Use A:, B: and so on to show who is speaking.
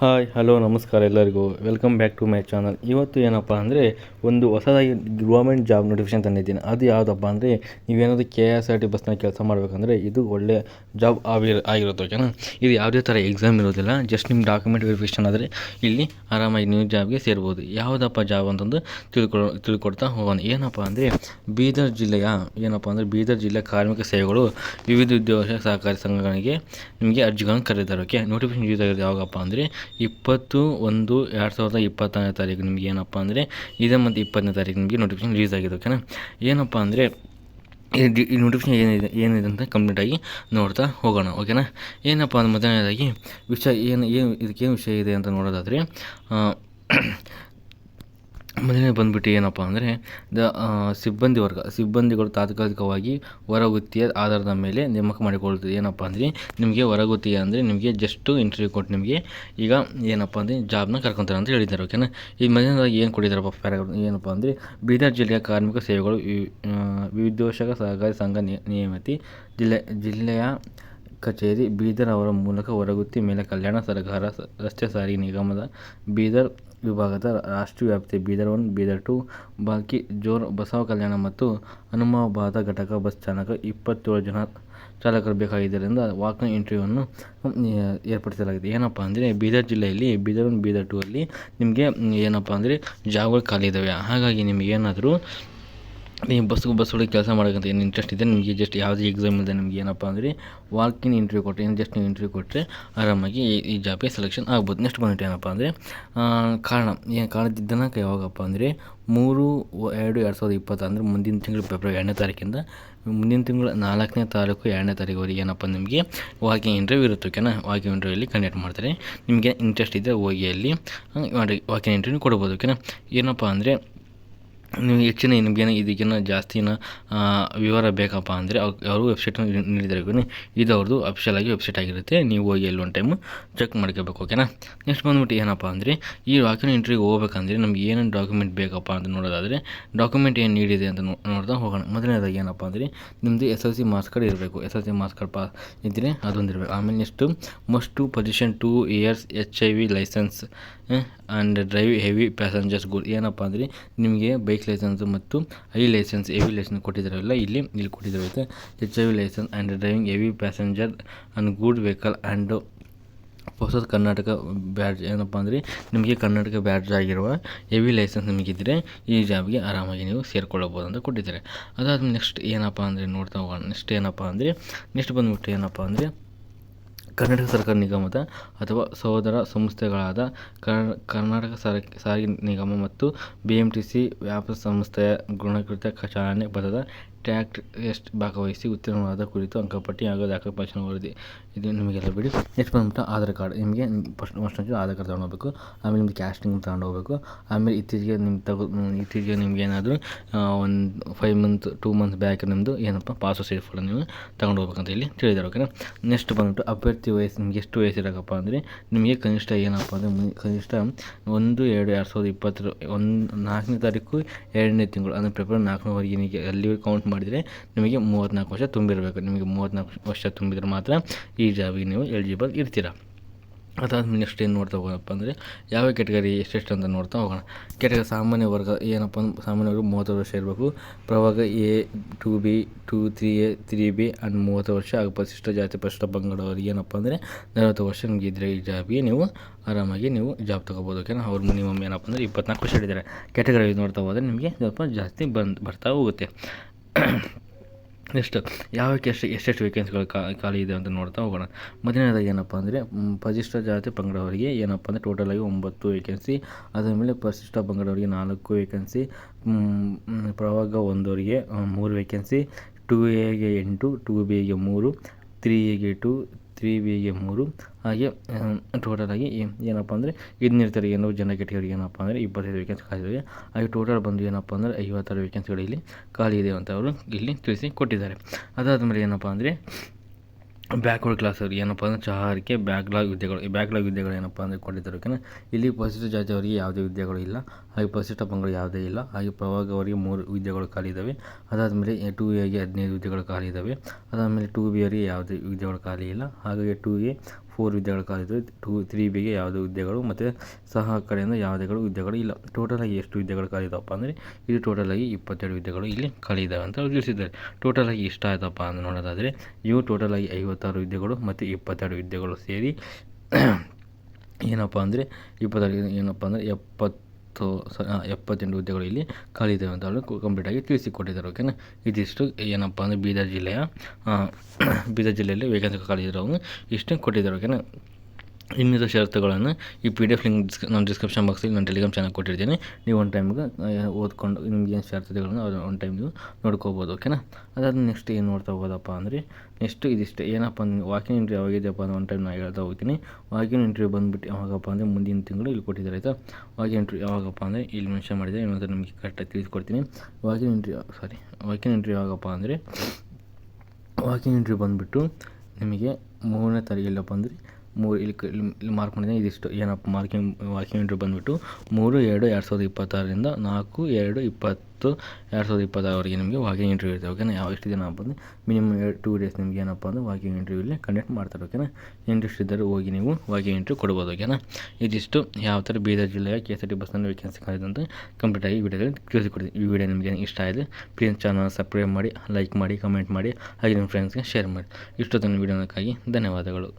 A: Hi, hello, ನಮಸ್ಕಾರ ಎಲ್ಲರಿಗೂ. Welcome back to my channel ಇವತ್ತು ಏನಪ್ಪ ಅಂದರೆ ಒಂದು ಹೊಸದಾಗಿ ಗೌರ್ಮೆಂಟ್ ಜಾಬ್ ನೋಟಿಫಿಕೇಶನ್ ತಂದಿದ್ದೀನಿ. ಅದು ಯಾವುದಪ್ಪ ಅಂದರೆ ನೀವೇನಾದರೂ ಕೆ ಎಸ್ ಆರ್ ಟಿ ಬಸ್ನ ಕೆಲಸ ಮಾಡಬೇಕಂದ್ರೆ ಇದು ಒಳ್ಳೆ ಜಾಬ್ ಆಗಿ, ಆಗಿರುತ್ತೆ ಓಕೆನಾ ಇದು ಯಾವುದೇ ಥರ ಎಕ್ಸಾಮ್ ಇರೋದಿಲ್ಲ. ಜಸ್ಟ್ ನಿಮ್ಮ ಡಾಕ್ಯುಮೆಂಟ್ ವೆರಿಫಿಕೇಶನ್ ಆದರೆ ಇಲ್ಲಿ ಆರಾಮಾಗಿ ನೀವು ಜಾಬ್ಗೆ ಸೇರ್ಬೋದು. ಯಾವುದಪ್ಪ ಜಾಬ್ ಅಂತಂದು ತಿಳ್ಕೊ, ತಿಳ್ಕೊಡ್ತಾ ಹೋಗೋಣ. ಏನಪ್ಪ ಅಂದರೆ ಬೀದರ್ ಜಿಲ್ಲೆಯ, ಏನಪ್ಪ ಅಂದರೆ ಬೀದರ್ ಜಿಲ್ಲೆ ಕಾರ್ಮಿಕ ಸೇವೆಗಳು ವಿವಿಧ ಉದ್ಯೋಗ ಸಹಕಾರಿ ಸಂಘಗಳಿಗೆ ನಿಮಗೆ ಅರ್ಜಿಗಳನ್ನು ಕರೆದಿದ್ದಾರೆ ಓಕೆ ನೋಟಿಫಿಕೇಶನ್ ಯೂಸ್ ಆಗಿರೋದು ಯಾವಾಗಪ್ಪ ಅಂದರೆ ಇಪ್ಪತ್ತು ಒಂದು ಎರಡು ಸಾವಿರದ ಇಪ್ಪತ್ತನೇ ತಾರೀಕು ನಿಮಗೆ ಏನಪ್ಪ ಅಂದರೆ ಇದೇ ಮತ್ತು ಇಪ್ಪತ್ತನೇ ತಾರೀಕು ನಿಮಗೆ ನೋಟಿಫಿಕೇಶನ್ ರಿಲೀಸ್ ಆಗಿದೆ ಓಕೆನಾ ಏನಪ್ಪ ಅಂದರೆ ಈ ನೋಟಿಫಿಕೇಶನ್ ಏನಿದೆ ಏನಿದೆ ಅಂತ ಕಂಪ್ಲೀಟಾಗಿ ನೋಡ್ತಾ ಹೋಗೋಣ ಓಕೆನಾ ಏನಪ್ಪ ಅಂದ್ರೆ ಮೊದಲನೇದಾಗಿ ವಿಷಯ ಏನು ಏನು ಇದಕ್ಕೇನು ವಿಷಯ ಇದೆ ಅಂತ ನೋಡೋದಾದರೆ ಮೊದಲನೇ ಬಂದ್ಬಿಟ್ಟು ಏನಪ್ಪ ಅಂದರೆ, ದ ಸಿಬ್ಬಂದಿ ವರ್ಗ, ಸಿಬ್ಬಂದಿಗಳು ತಾತ್ಕಾಲಿಕವಾಗಿ ಹೊರಗುತ್ತಿಯ ಆಧಾರದ ಮೇಲೆ ನೇಮಕ ಮಾಡಿಕೊಳ್ಳುತ್ತದೆ. ಏನಪ್ಪ ಅಂದರೆ, ನಿಮಗೆ ಹೊರಗುತ್ತಿಗೆ ಅಂದರೆ ನಿಮಗೆ ಜಸ್ಟು ಇಂಟರ್ವ್ಯೂ ಕೊಟ್ಟು ನಿಮಗೆ ಈಗ ಏನಪ್ಪ ಅಂದರೆ ಜಾಬ್ನ ಕರ್ಕೊತಾರೆ ಅಂತ ಹೇಳಿದ್ದಾರೆ ಓಕೆನಾ ಈ ಮೊದಲನೇದಾಗಿ ಏನು ಕೊಟ್ಟಿದ್ದಾರಪ್ಪ ಪ್ಯಾರಾಗ್ರಾಫ್ ಏನಪ್ಪ ಅಂದರೆ, ಬೀದರ್ ಜಿಲ್ಲೆಯ ಕಾರ್ಮಿಕ ಸೇವೆಗಳು ವಿವಿಧೋಷಕ ಸಹಕಾರಿ ಸಂಘ ನಿಯಮಿತಿ ಜಿಲ್ಲೆ, ಜಿಲ್ಲೆಯ ಕಚೇರಿ ಬೀದರ್ ಅವರ ಮೂಲಕ ಹೊರಗುತ್ತಿ ಮೇಲೆ ಕಲ್ಯಾಣ ಸರ್ಕಾರ, ರಸ್ತೆ ಸಾರಿಗೆ ನಿಗಮದ ಬೀದರ್ ವಿಭಾಗದ ರಾಷ್ಟ್ರೀಯ ವ್ಯಾಪ್ತಿ ಬೀದರ್ ಒನ್, ಬೀದರ್ ಟು, ಬಾಕಿ ಜೋರ್ ಬಸವ ಕಲ್ಯಾಣ ಮತ್ತು ಹನುಮಾಬಾದ ಘಟಕ ಬಸ್ ಚಾಲಕ ಇಪ್ಪತ್ತೇಳು ಜನ ಚಾಲಕರು ಬೇಕಾಗಿದ್ದರಿಂದ ವಾಕ್ನ ಇಂಟರ್ವ್ಯೂವನ್ನು ಏರ್ಪಡಿಸಲಾಗಿದೆ. ಏನಪ್ಪ ಅಂದರೆ ಬೀದರ್ ಜಿಲ್ಲೆಯಲ್ಲಿ ಬೀದರ್ ಒನ್, ಬೀದರ್ ಟು ಅಲ್ಲಿ ನಿಮಗೆ, ಏನಪ್ಪ ಅಂದರೆ ಜಾಗಗಳು ಖಾಲಿ ಇದ್ದಾವೆ ಹಾಗಾಗಿ ನಿಮಗೆ ನೀವು ಬಸ್ ಒಳಗೆ ಕೆಲಸ ಮಾಡೋಕ್ಕಂತ ಏನು ಇಂಟ್ರೆಸ್ಟ್ ಇದೆ? ನಿಮಗೆ ಜಸ್ಟ್ ಯಾವುದೇ ಎಕ್ಸಾಮ್ ಇಲ್ಲದೆ ನಿಮ್ಗೆ ಏನಪ್ಪ ಅಂದರೆ ಇನ್ ಇಂಟರ್ವ್ಯೂ ಕೊಟ್ಟರೆ ಏನು ಜಸ್ಟ್ ನೀವು ಇಂಟರ್ವ್ಯೂ ಕೊಟ್ಟರೆ ಆರಾಮಾಗಿ ಈ ಜಾಬ್ಗೆ ಸೆಲೆಕ್ಷನ್ ಆಗ್ಬೋದು. ನೆಕ್ಸ್ಟ್ ಬಂದ್ಬಿಟ್ಟು ಏನಪ್ಪ ಅಂದರೆ ಕಾರಣ. ಏನು ಕಾರಣದ ದಿನಾಂಕ ಯಾವಾಗಪ್ಪ ಅಂದರೆ ಮೂರು, ಎರಡು ಎರಡು ಸಾವಿರದ ಇಪ್ಪತ್ತು ಅಂದರೆ ಮುಂದಿನ ತಿಂಗಳು ಫೆಬ್ರವರಿ ಎರಡನೇ ತಾರೀಕಿಂದ ಮುಂದಿನ ತಿಂಗಳು ನಾಲ್ಕನೇ ತಾರೀಕು ಎರಡನೇ ತಾರೀಕುವರೆಗೆ ಏನಪ್ಪ ನಿಮಗೆ ವಾಕಿಂಗ್ ಇಂಟರ್ವ್ಯೂ ಇರುತ್ತೆ, ಓಕೆನಾ? ವಾಕಿಂಗ್ ಇಂಟರ್ವ್ಯೂಲ್ಲಿ ಕಂಡಕ್ಟ್ ಮಾಡ್ತಾರೆ. ನಿಮಗೆ ಇಂಟ್ರೆಸ್ಟ್ ಇದ್ದರೆ ಹೋಗಿ ಅಲ್ಲಿ ವಾಕಿಂಗ್ ಇಂಟರ್ವ್ಯೂ ಕೊಡ್ಬೋದು, ಓಕೆನಾ? ಏನಪ್ಪ ಅಂದರೆ ನೀವು ಹೆಚ್ಚಿನ ನಿಮಗೇನು ಇದಕ್ಕಿನ್ನ ಜಾಸ್ತಿನ ವಿವರ ಬೇಕಪ್ಪ ಅಂದರೆ ಅವರು ವೆಬ್ಸೈಟನ್ನು ನೀಡಿದ್ದಾರೆ ಇದು ಅವ್ರದ್ದು ಅಫಿಷಿಯಲ್ ಆಗಿ ವೆಬ್ಸೈಟ್ ಆಗಿರುತ್ತೆ. ನೀವು ಹೋಗಿ ಅಲ್ಲಿ ಒಂದು ಟೈಮು ಚೆಕ್ ಮಾಡ್ಕೋಬೇಕು ಓಕೆನಾ ನೆಕ್ಸ್ಟ್ ಬಂದ್ಬಿಟ್ಟು ಏನಪ್ಪ ಅಂದರೆ, ಈ ವಾಕಿನ ಇಂಟ್ರಿಗೆ ಹೋಗ್ಬೇಕಂದ್ರೆ ನಮ್ಗೆ ಏನೇನು ಡಾಕ್ಯುಮೆಂಟ್ ಬೇಕಪ್ಪ ಅಂತ ನೋಡೋದಾದರೆ ಡಾಕ್ಯುಮೆಂಟ್ ಏನು ನೀಡಿದೆ ಅಂತ ನೋಡ್ತಾ ಹೋಗೋಣ. ಮೊದಲನೇದಾಗಿ ಏನಪ್ಪ ಅಂದರೆ ನಿಮ್ಮದು S L C marks card ಇರಬೇಕು. S L C marks card ಪಾ ಇದ್ದರೆ ಅದೊಂದು ಇರಬೇಕು. ಆಮೇಲೆ next two position two years H I V licence and drive heavy passengers good ಏನಪ್ಪ ಅಂದರೆ, ನಿಮಗೆ ಬೈಕ್ ಲೈಸೆನ್ಸ್ ಮತ್ತು ಐ ಲೈಸೆನ್ಸ್ ಹೆವಿ ಲೈಸೆನ್ಸ್ ಕೊಟ್ಟಿದ್ದಾರಲ್ಲ, ಇಲ್ಲಿ ಇಲ್ಲಿ ಕೊಟ್ಟಿದ್ದಾರೆ H I V licence and driving heavy passenger and good vehicle and ಹೊಸದ Karnataka badge ಏನಪ್ಪ ಅಂದರೆ, ನಿಮಗೆ ಕರ್ನಾಟಕ ಬ್ಯಾಡ್ಜ್ ಆಗಿರುವ ಹೆವಿ ಲೈಸೆನ್ಸ್ ನಿಮಗಿದ್ದರೆ ಈ ಜಾಬ್ಗೆ ಆರಾಮಾಗಿ ನೀವು ಸೇರಿಕೊಳ್ಳಬಹುದು ಅಂತ ಕೊಟ್ಟಿದ್ದಾರೆ. ಅದಾದ್ಮೇಲೆ ನೆಕ್ಸ್ಟ್ ಏನಪ್ಪ ಅಂದರೆ ನೋಡ್ತಾ ಹೋಗೋಣ. ನೆಕ್ಸ್ಟ್ ಏನಪ್ಪ ಅಂದರೆ ನೆಕ್ಸ್ಟ್ ಬಂದುಬಿಟ್ಟು ಏನಪ್ಪ ಅಂದರೆ ಕರ್ನಾಟಕ ಸರ್ಕಾರ ನಿಗಮದ ಅಥವಾ ಸಹೋದರ ಸಂಸ್ಥೆಗಳಾದ ಕರ್ನಾಟಕ ಸಾರಿಗೆ ನಿಗಮ ಮತ್ತು ಬಿ ಎಂ ಟಿ ಸಿ ವ್ಯಾಪಾರ ಸಂಸ್ಥೆಯ ಗುಣಕೃತ ಚಾಲನೆ ಪದದ ಟ್ಯಾಕ್ಟ್ ಎಷ್ಟು ಭಾಗವಹಿಸಿ ಉತ್ತೀರ್ಣವಾದ ಕುರಿತು ಅಂಕಪಟ್ಟಿ ಹಾಗೂ ದಾಖಲೆ ವರದಿ ಇದು ನಿಮಗೆಲ್ಲ ಬಿಡಿ. ನೆಕ್ಸ್ಟ್ ಬಂದ್ಬಿಟ್ಟು ಆಧಾರ್ ಕಾರ್ಡ್. ನಿಮಗೆ ಫಸ್ಟ್ ಫಸ್ಟ್ ಆಧಾರ್ ಕಾರ್ಡ್ ತಗೊಂಡು ಆಮೇಲೆ ನಿಮ್ಗೆ ಕ್ಯಾಸ್ಟಿಂಗ್ ತಗೊಂಡು ಹೋಗಬೇಕು ಆಮೇಲೆ ಇತ್ತೀಚೆಗೆ ನಿಮ್ಮ ತಗೋ ಇತ್ತೀಚೆಗೆ ನಿಮ್ಗೆ ಏನಾದರೂ ಒಂದು five month two month back ನಿಮ್ಮದು ಏನಪ್ಪ ಪಾಸ್ಪೋರ್ಟ್ ಸೈಜ್ ಫೋಟೋ ನೀವು ತಗೊಂಡು ಹೋಗ್ಬೇಕಂತ ಇಲ್ಲಿ ತಿಳಿದಾರೆ ಓಕೆನಾ ನೆಕ್ಸ್ಟ್ ಬಂದ್ಬಿಟ್ಟು ಅಭ್ಯರ್ಥಿ ವಯಸ್ಸು ನಿಮ್ಗೆ ಎಷ್ಟು ವಯಸ್ಸಿರಬೇಕಪ್ಪ ಅಂದರೆ, ನಿಮಗೆ ಕನಿಷ್ಠ ಏನಪ್ಪ ಅಂದರೆ ಕನಿಷ್ಠ ಒಂದು, ಎರಡು ಎರಡು ಸಾವಿರದ ಇಪ್ಪತ್ತರ ಒಂದು ನಾಲ್ಕನೇ ತಾರೀಕು ಎರಡನೇ ತಿಂಗಳು, ಅಂದರೆ ಫೆಬ್ರವರಿ ನಾಲ್ಕನೇವರೆಗೆ ನಿಮಗೆ ಅಲ್ಲಿ ಕೌಂಟ್ ಮಾಡಿದರೆ ನಿಮಗೆ ಮೂವತ್ತ್ನಾಲ್ಕು ವರ್ಷ ತುಂಬಿರಬೇಕು. ನಿಮಗೆ ಮೂವತ್ತ್ನಾಲ್ಕು ವರ್ಷ ತುಂಬಿದರೆ ಮಾತ್ರ ಈ ಜಾಬಿಗೆ ನೀವು ಎಲಿಜಿಬಲ್ ಇರ್ತೀರ. ಅದಾದ ನೆಕ್ಸ್ಟ್ ಏನು ನೋಡ್ತಾ ಹೋಗೋಣಪ್ಪ ಅಂದರೆ ಯಾವ ಕೆಟಗರಿ ಎಷ್ಟೆಷ್ಟು ಅಂತ ನೋಡ್ತಾ ಹೋಗೋಣ. ಕೆಟಗರಿ ಸಾಮಾನ್ಯ ವರ್ಗ ಏನಪ್ಪ ಅಂದ್ರೆ ಸಾಮಾನ್ಯ ವರ್ಗ ಮೂವತ್ತು ವರ್ಷ ಇರಬೇಕು. ಪ್ರವಾಗ A, two B, two, three A, three B and ಮೂವತ್ತು ವರ್ಷ ಹಾಗೂ ಪರಿಶಿಷ್ಟ ಜಾತಿ, ಪರಿಶಿಷ್ಟ ಪಂಗಡವರಿಗೆ ಏನಪ್ಪ ಅಂದರೆ ನಲವತ್ತು ವರ್ಷ ನಿಮಗೆ ಇದ್ದರೆ ಈ ಜಾಬಿಗೆ ನೀವು ಆರಾಮಾಗಿ ನೀವು ಜಾಬ್ ತೊಗೋಬೋದು. ಓಕೆನಾ ಅವ್ರು ಮಿನಿಮಮ್ ಏನಪ್ಪ ಅಂದರೆ ಇಪ್ಪತ್ನಾಲ್ಕು ವರ್ಷ ಇದ್ದಾರೆ ಕೆಟಗರಿ ನೋಡ್ತಾ ಹೋದರೆ ನಿಮಗೆ ಸ್ವಲ್ಪ ಜಾಸ್ತಿ ಬಂದು, ಬರ್ತಾ ಹೋಗುತ್ತೆ. ನೆಕ್ಸ್ಟ್, ಯಾವಕ್ಕೆ ಎಷ್ಟು, ಎಷ್ಟೆಷ್ಟು ವೇಕೆನ್ಸಿಗಳು ಖಾಲಿ ಇದೆ ಅಂತ ನೋಡ್ತಾ ಹೋಗೋಣ. ಮೊದಲನೇದಾಗಿ ಏನಪ್ಪ ಅಂದರೆ ಪರಿಶಿಷ್ಟ ಜಾತಿ ಪಂಗಡವರಿಗೆ ಏನಪ್ಪ ಅಂದರೆ ಟೋಟಲಾಗಿ ಒಂಬತ್ತು ವೇಕೆನ್ಸಿ ಅದಾದಮೇಲೆ ಪರಿಶಿಷ್ಟ ಪಂಗಡವರಿಗೆ ನಾಲ್ಕು ವೇಕೆನ್ಸಿ ಪ್ರವಾಗ ಒಂದವರಿಗೆ ಮೂರು ವೇಕೆನ್ಸಿ ಟು ಎಗೆ ಎಂಟು ಟು ಬಿಗೆ ಮೂರು ತ್ರೀ ಎಗೆ ಟು ತ್ರೀ ಬಿಗೆ ಮೂರು. ಹಾಗೆ ಟೋಟಲಾಗಿ ಏನಪ್ಪ ಅಂದರೆ ಇನ್ನಿರ್ತಾರೆ ಏನೋ ಜನ ಕೆಟಗರಿಗೆ ಏನಪ್ಪ ಅಂದರೆ ಇಪ್ಪತ್ತೈದು ವೇಕೆನ್ಸಿ ಖಾಲಿ ಇದೆ ಹಾಗೆ ಟೋಟಲ್ ಬಂದು ಏನಪ್ಪ ಅಂದರೆ ಐವತ್ತಾರು ವೇಕೆನ್ಸಿಗಳು ಇಲ್ಲಿ ಖಾಲಿ ಇದೆ ಅಂತ ಅವರು ಇಲ್ಲಿ ತಿಳಿಸಿ ಕೊಟ್ಟಿದ್ದಾರೆ. ಅದಾದಮೇಲೆ ಏನಪ್ಪ ಅಂದರೆ ಬ್ಯಾಕ್ವರ್ಡ್ ಕ್ಲಾಸವ್ರು ಏನಪ್ಪ ಅಂದರೆ ಚಹಾರಿಕೆ ಬ್ಯಾಕ್ಲಾಗ್ ವಿದ್ಯೆಗಳು. ಈ ಬ್ಯಾಕ್ಲಾಗ್ ವಿದ್ಯೆಗಳು ಏನಪ್ಪ ಅಂದರೆ ಕೊಟ್ಟಿದ್ದಾರೆ ಓಕೆನಾ? ಇಲ್ಲಿ ಪರಿಶಿಷ್ಟ ಜಾತಿಯವರಿಗೆ ಯಾವುದೇ ವಿದ್ಯೆಗಳು ಇಲ್ಲ. ಹಾಗೆ ಪರಿಶಿಷ್ಟ ಪಂಗಡ ಯಾವುದೇ ಇಲ್ಲ. ಹಾಗೆ ಪ್ರವಾಗ ಅವರಿಗೆ ಮೂರು ವಿದ್ಯೆಗಳು ಖಾಲಿ ಇದ್ದಾವೆ ಅದಾದಮೇಲೆ ಟು ಎಗೆ ಹದಿನೈದು ವಿದ್ಯೆಗಳು ಖಾಲಿ ಇದ್ದಾವೆ ಅದಾದಮೇಲೆ ಟು ಬಿ ಅವರಿಗೆ ಯಾವುದೇ ವಿದ್ಯೆಗಳು ಖಾಲಿ ಇಲ್ಲ. ಹಾಗಾಗಿ ಟು ಎ ಫೋರ್ ಹುದ್ದೆಗಳು ಕಾಲಿದ್ರು ಟೂ ತ್ರೀ ಬಿಗೆ ಯಾವುದೇ ಹುದ್ದೆಗಳು ಮತ್ತು ಸಹ ಕಡೆಯಿಂದ ಯಾವುದೇಗಳು ಹುದ್ದೆಗಳು ಇಲ್ಲ. ಟೋಟಲಾಗಿ ಎಷ್ಟು ಹುದ್ದೆಗಳು ಖಾಲಿದಪ್ಪ ಅಂದರೆ ಇದು ಟೋಟಲಾಗಿ ಇಪ್ಪತ್ತೆರಡು ಹುದ್ದೆಗಳು ಇಲ್ಲಿ ಖಾಲಿ ಇದ್ದಾವೆ ಅಂತ ಅವ್ರು ತಿಳಿಸಿದ್ದಾರೆ. ಟೋಟಲಾಗಿ ಇಷ್ಟ ಆಯ್ತಪ್ಪ ಅಂತ ನೋಡೋದಾದರೆ ಇವು ಟೋಟಲಾಗಿ ಐವತ್ತಾರು ಹುದ್ದೆಗಳು ಮತ್ತು ಇಪ್ಪತ್ತೆರಡು ಹುದ್ದೆಗಳು ಸೇರಿ ಏನಪ್ಪ ಅಂದರೆ ಇಪ್ಪತ್ತೆರಡು ಏನಪ್ಪ ಅಂದರೆ ಎಪ್ಪತ್ತು ಸ ಎಪ್ಪತ್ತೆಂಟು ಹುದ್ದೆಗಳು ಇಲ್ಲಿ ಖಾಲಿ ಇದ್ದಾವೆ ಅಂತ ಅವರು ಕಂಪ್ಲೀಟಾಗಿ ತಿಳಿಸಿಕೊಟ್ಟಿದ್ದಾರೆ ಓಕೆನಾ ಇದಿಷ್ಟು ಏನಪ್ಪ ಅಂದರೆ ಬೀದರ್ ಜಿಲ್ಲೆಯ ಬೀದರ್ ಜಿಲ್ಲೆಯಲ್ಲಿ ವೇಕೆನ್ಸಿ ಖಾಲಿ ಇರೋವನ್ನು ಇಷ್ಟು ಕೊಟ್ಟಿದ್ದಾರೆ ಓಕೆನಾ ಇನ್ನಿತರ ಷರತ್ತುಗಳನ್ನು ಈ P D F link disc ನಾನು ಡಿಸ್ಕ್ರಿಪ್ಷನ್ ಬಾಕ್ಸಲ್ಲಿ ನಾನು ಟೆಲಿಗ್ರಾಮ್ ಚಾನಲ್ ಕೊಟ್ಟಿರ್ತೀನಿ. ನೀವು ಒಂದು ಟೈಮ್ಗೆ ಓದ್ಕೊಂಡು ನಿಮ್ಗೆ ಏನು ಷರತ್ತುಗಳನ್ನು ಅದು ಒಂದು ಟೈಮ್ ನೀವು ನೋಡ್ಕೋಬೋದು ಓಕೆನಾ ಅದಾದ ನೆಕ್ಸ್ಟ್ ಏನು ನೋಡ್ತಾ ಹೋಗೋದಪ್ಪ ಅಂದರೆ ನೆಕ್ಸ್ಟ್ ಇದಿಷ್ಟು. ಏನಪ್ಪ ವಾಕಿಂಗ್ ಇಂಟ್ರಿ ಯಾವಾಗಿದೆಯಪ್ಪ ಅಂತ ಒಂದು ಟೈಮ್ ನಾನು ಹೇಳ್ತಾ ಹೋಗ್ತೀನಿ. ವಾಕಿಂಗ್ ಇಂಟ್ರಿ ಬಂದುಬಿಟ್ಟು ಯಾವಾಗಪ್ಪ ಅಂದರೆ ಮುಂದಿನ ತಿಂಗಳು ಇಲ್ಲಿ ಕೊಟ್ಟಿದ್ದಾರೆ, ಆಯಿತಾ? ವಾಕಿಂಗ್ ಇಂಟ್ರಿ ಯಾವಾಗಪ್ಪ ಅಂದರೆ ಇಲ್ಲಿ ಮೆನ್ಷನ್ ಮಾಡಿದೆ ಇನ್ನೊಂದು ನಿಮಗೆ ಕರೆಕ್ಟಾಗಿ ತಿಳಿಸ್ಕೊಡ್ತೀನಿ. Walking entry sorry walking entry ಯಾವಾಗಪ್ಪ ಅಂದರೆ ವಾಕಿಂಗ್ ಇಂಟ್ರಿ ಬಂದುಬಿಟ್ಟು ನಿಮಗೆ ಮೂರನೇ ತಾರೀಕು ಇಲ್ಲಪ್ಪ ಅಂದರೆ ಮೂರು ಇಲ್ಲಿ ಇಲ್ಲಿ ಮಾರ್ಕ್ ಮಾಡಿದ್ದೀನಿ ಇದಿಷ್ಟು. ಏನಪ್ಪ ಮಾರ್ಕಿಂಗ್ ವಾಕಿಂಗ್ ಇಂಟ್ರ್ ಬಂದುಬಿಟ್ಟು ಮೂರು, ಎರಡು ಎರಡು ಸಾವಿರದ ಇಪ್ಪತ್ತಾರರಿಂದ ನಾಲ್ಕು, ಎರಡು, ಇಪ್ಪತ್ತು, ಎರಡು ಸಾವಿರದ ಇಪ್ಪತ್ತಾರವರೆಗೆ ನಿಮಗೆ ವಾಕಿಂಗ್ ಇಂಟರ್ವ್ಯೂ ಇರುತ್ತೆ ಓಕೆನಾ ಯಾವ ಎಷ್ಟು ದಿನ ಬಂದು ಮಿನಿಮಮ್ ಟೂ ಡೇಸ್ ನಿಮಗೆ ಏನಪ್ಪ ಅಂದರೆ ವಾಕಿಂಗ್ ಇಂಟರ್ವ್ಯೂ ಇಲ್ಲಿ ಕಂಡಕ್ಟ್ ಮಾಡ್ತಾರೆ ಓಕೆನಾ ಇಂಟ್ರೆಸ್ಟ್ ಇದ್ದರೆ ಹೋಗಿ ನೀವು ವಾಕಿಂಗ್ ಇಂಟರ್ವ್ಯೂ ಕೊಡ್ಬೋದು ಓಕೆನಾ ಇದಿಷ್ಟು. ಯಾವ ಥರ ಬೀದರ್ ಜಿಲ್ಲೆಯ ಕೆ ಎಸ್ ಆರ್ ಟಿ ಬಸ್ನಲ್ಲಿ ವೇಕೆನ್ಸಿ ಕಾಯ್ದಂತ ಕಂಪ್ಲೀಟಾಗಿ ವಿಡಿಯೋದಲ್ಲಿ ತಿಳಿಸಿಕೊಡ್ತೀನಿ ಈ ವಿಡಿಯೋ ನಿಮಗೆ ಇಷ್ಟ ಆಯಿತು ಪ್ಲೀಸ್ ಚಾನಲ್ ಸಬ್ಸ್ಕ್ರೈಬ್ ಮಾಡಿ ಲೈಕ್ ಮಾಡಿ ಕಮೆಂಟ್ ಮಾಡಿ, ಹಾಗೆ ನಿಮ್ಮ ಫ್ರೆಂಡ್ಸ್ಗೆ ಶೇರ್ ಮಾಡಿ. ಇಷ್ಟೊತ್ತಿನ ವಿಡಿಯೋನಕ್ಕಾಗಿ ಧನ್ಯವಾದಗಳು.